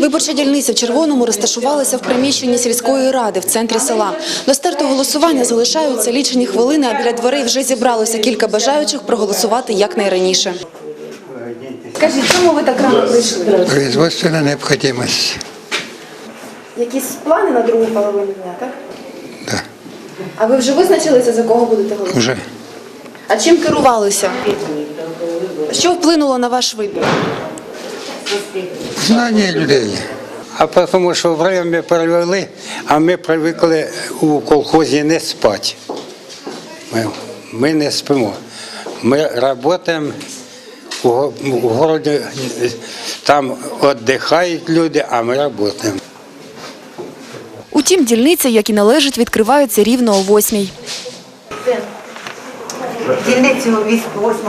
Виборча дільниця в Червоному розташувалася в приміщенні сільської ради в центрі села. До старту голосування залишаються лічені хвилини, а біля дверей вже зібралося кілька бажаючих проголосувати якнайраніше. Скажіть, чому ви так рано прийшли? Производственная необходимость. Якісь плани на другу половину дня, так? Да, А ви вже визначилися, за кого будете голосувати? уже А чим керувалися? Що вплинуло на ваш вибір? Знання людей. А тому що время перевели, а ми привикли у колхозі не спати. Ми, ми не спимо. Ми працюємо у, городі, там віддихають люди, а ми працюємо. Утім, дільниці, як і належить, відкриваються рівно о восьмій. Дільницю 8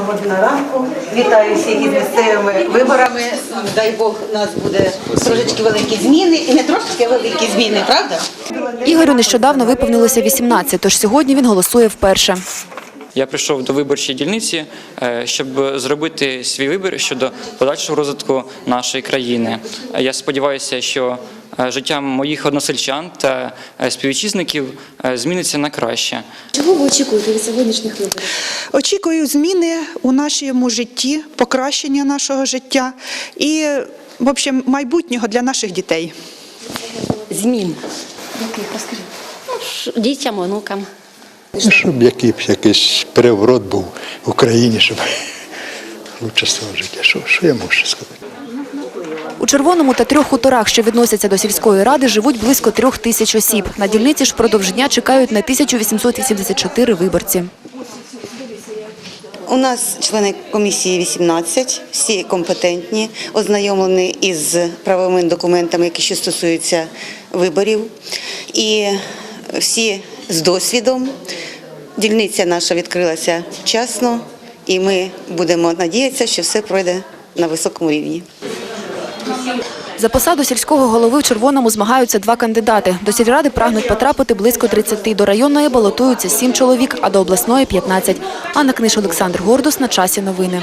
година ранку. Вітаю всіх із місцевими виборами. Дай Бог, у нас буде трошечки великі зміни і не трошечки а великі зміни, правда? Ігорю нещодавно виповнилося 18, тож сьогодні він голосує вперше. Я прийшов до виборчої дільниці, е, щоб зробити свій вибір щодо подальшого розвитку нашої країни. Е, Я сподіваюся, що життя моїх односельчан та е, співвітчизників е, зміниться на краще. Чого ви очікуєте від сьогоднішніх виборів? Очікую зміни у нашому житті, покращення нашого життя і, в общем, майбутнього для наших дітей. змін. Ну, дітям, онукам. Ну, Щоб якийсь, якийсь переворот був в Україні, щоб лучше стало життя. Що, що я можу сказати? Червоному та трьох хуторах, що відносяться до сільської ради, живуть близько трьох тисяч осіб. На дільниці ж впродовж дня чекають на 1884 виборці. У нас члени комісії 18, всі компетентні, ознайомлені із правовими документами, які що стосуються виборів. І всі з досвідом. Дільниця наша відкрилася вчасно, і ми будемо надіятися, що все пройде на високому рівні. За посаду сільського голови в Червоному змагаються два кандидати. До сільради прагнуть потрапити близько 30, до районної балотуються 7 чоловік, а до обласної – 15. Анна Книж, Олександр Гордус. На часі новини.